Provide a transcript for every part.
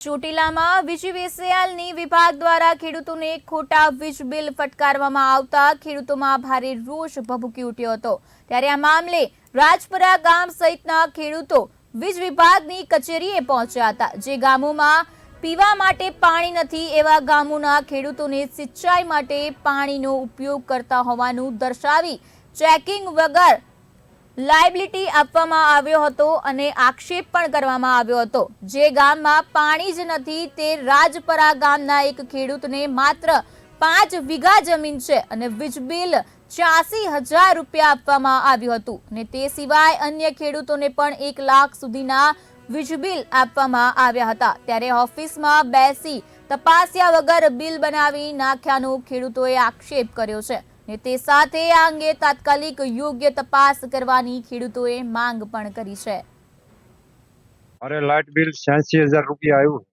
ચોટીલામાં વીજીવીસીએલની વિભાગ દ્વારા ખેડૂતોને ખોટા વીજ બિલ ફટકારવામાં આવતા ખેડૂતોમાં ભારે રોષ ભભૂકી ઉઠ્યો હતો. ત્યારે આ મામલે રાજપરા ગામ સહિતના ખેડૂતો વીજ વિભાગની કચેરીએ પહોંચ્યા હતા, જે ગામોમાં પીવા માટે પાણી નથી એવા ગામોના ખેડૂતોને સિંચાઈ માટે પાણીનો ઉપયોગ કરતા હોવાનું દર્શાવી ચેકિંગ વગર લાયબિલિટી આપવામાં આવ્યો હતો અને આક્ષેપ પણ કરવામાં આવ્યો હતો. જે ગામમાં પાણી જ નથી તે રાજપરા ગામના એક ખેડૂતને માત્ર પાંચ વીઘા જમીન છે અને વીજ બિલ છ્યાસી હજાર રૂપિયા આપવામાં આવ્યું હતું અને તે સિવાય અન્ય ખેડૂતોને પણ એક લાખ સુધીના વીજ બિલ આપવામાં આવ્યા હતા. ત્યારે ઓફિસમાં બેસી તપાસ્યા વગર બિલ બનાવી નાખ્યાનો ખેડૂતોએ આક્ષેપ કર્યો છે. ને તે સાથે આ અંગે તાત્કાલિક યોગ્ય તપાસ કરવાની ખેડૂતોએ માંગ પણ કરી છે. મારે લાઇટ બિલ છ્યાસી હજાર રૂપિયા આવ્યું.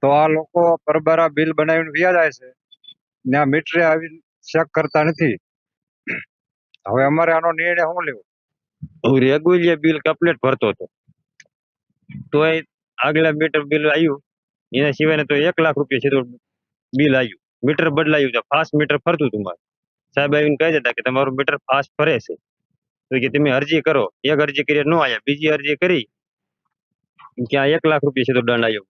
તો આ લોકો પરબારા બિલ બનાવીને વ્યા જાય છે. ને આ મીટરે આવી ચેક કરતા નથી. હવે અમારે આનો નિર્ણય શું લેવો? હું રેગ્યુલર બિલ કમ્પ્લીટ ભરતો હતો. તોય આગલા મીટર બિલ આવ્યું. એના સિવાયને તો એક લાખ રૂપિયા સીધું બિલ આવ્યું. મીટર બદલાયું છે. ફાસ્ટ મીટર ફરતું હતું સાહેબ આવીને કહી દેતા કે તમારું મીટર ફાસ્ટ ફરે છે. તો કે તમે અરજી કરો. એક અરજી કરી ન આવ્યા બીજી અરજી કરી. કે એક લાખ રૂપિયા સીધો દંડ આવ્યો